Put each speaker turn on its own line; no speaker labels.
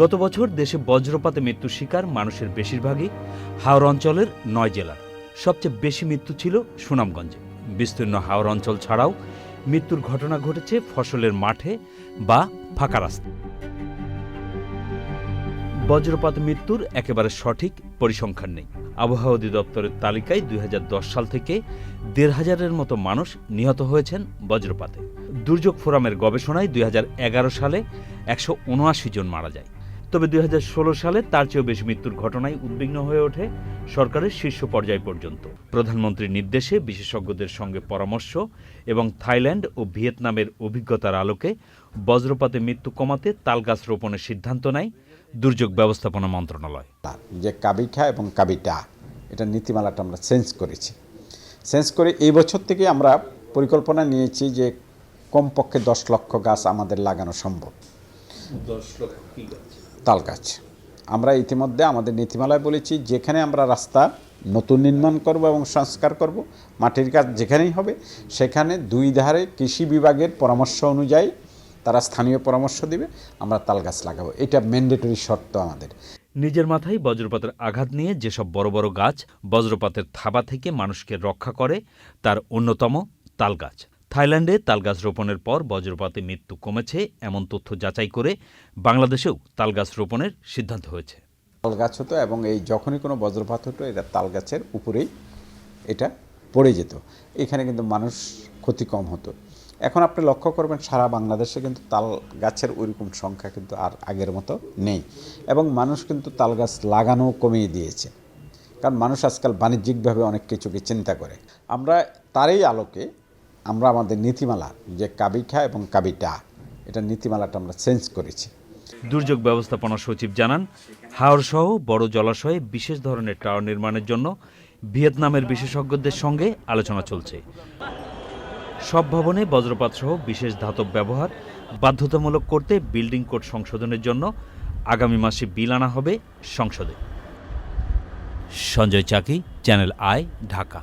গত বছর দেশে বজ্রপাতে মৃত্যুর শিকার মানুষের বেশিরভাগই হাওড় অঞ্চলের নয় জেলার। সবচেয়ে বেশি মৃত্যু ছিল সুনামগঞ্জে। বিস্তীর্ণ হাওড় অঞ্চল ছাড়াও মৃত্যুর ঘটনা ঘটেছে ফসলের মাঠে বা ফাঁকা রাস্তা বজ্রপাত মৃত্যুর একেবারে সঠিক পরিসংখ্যান নেই। আবহাওয়া অধিদপ্তরের তালিকায় দুই হাজার দশ সাল থেকে দেড় হাজারের মতো মানুষ নিহত হয়েছেন বজ্রপাতে। দুর্যোগ ফোরামের গবেষণায় দুই হাজার এগারো সালে একশো উনআশি জন মারা যায়। তবে দুই হাজার ষোলো সালে তার চেয়েও বেশি মৃত্যুর ঘটনায় উদ্বিগ্ন হয়ে ওঠে সরকারের শীর্ষ পর্যায় পর্যন্ত। প্রধানমন্ত্রীর নির্দেশে বিশেষজ্ঞদের সঙ্গে পরামর্শ এবং থাইল্যান্ড ও ভিয়েতনামের অভিজ্ঞতার আলোকে বজ্রপাতে মৃত্যু কমাতে তালগাছ রোপণের সিদ্ধান্ত নেয় দুর্যোগ ব্যবস্থাপনা মন্ত্রণালয়।
তার যে কাবিখা এবং কাবিটা এটা নীতিমালাটা আমরা চেঞ্জ করেছি। চেঞ্জ করে এই বছর থেকে আমরা পরিকল্পনা নিয়েছি যে কমপক্ষে দশ লক্ষ গাছ আমাদের লাগানো সম্ভব। তাল গাছ। আমরা ইতিমধ্যে আমাদের নীতিমালায় বলেছি, যেখানে আমরা রাস্তা নতুন নির্মাণ করব এবং সংস্কার করব, মাটির কাজ যেখানেই হবে, সেখানে দুই ধারে কৃষি বিভাগের পরামর্শ অনুযায়ী তারা স্থানীয় পরামর্শ দিবে, আমরা তাল গাছ লাগাবো। এটা ম্যান্ডেটরি শর্ত আমাদের।
নিজের মাথায় বজ্রপাতের আঘাত নিয়ে যেসব বড় বড় গাছ বজ্রপাতের থাবা থেকে মানুষকে রক্ষা করে, তার অন্যতম তালগাছ থাইল্যান্ডে তালগাছ রোপণের পর বজ্রপাতে মৃত্যু কমেছে, এমন তথ্য যাচাই করে বাংলাদেশেও তালগাছ রোপণের সিদ্ধান্ত হয়েছে।
তাল গাছ হতো এবং এই যখনই কোনো বজ্রপাত হতো, এটা তাল গাছের উপরেই এটা পড়ে যেত। এখানে কিন্তু মানুষ ক্ষতি কম হতো। এখন আপনি লক্ষ্য করবেন, সারা বাংলাদেশে কিন্তু তাল গাছের ওইরকম সংখ্যা কিন্তু আর আগের মতো নেই এবং মানুষ কিন্তু তাল গাছ লাগানো কমিয়ে দিয়েছে। কারণ মানুষ আজকাল বাণিজ্যিকভাবে অনেক কিছুকে চিন্তা করে। আমরা তারই আলোকে আমরা আমাদের নীতিমালা, যে কাবিখা এবং কাবিটা, এটা নীতিমালাটা আমরা চেঞ্জ করেছি।
দুর্যোগ ব্যবস্থাপনা সচিব জানান হাওড়সহ বড় জলাশয়ে বিশেষ ধরনের টাওয়ার নির্মাণের জন্য ভিয়েতনামের বিশেষজ্ঞদের সঙ্গে আলোচনা চলছে। সব ভবনে বজ্রপাত সহ বিশেষ ধাতব ব্যবহার বাধ্যতামূলক করতে বিল্ডিং কোড সংশোধনের জন্য আগামী মাসে বিল আনা হবে সংসদে। Sanjay Chaki, channel I, Dhaka.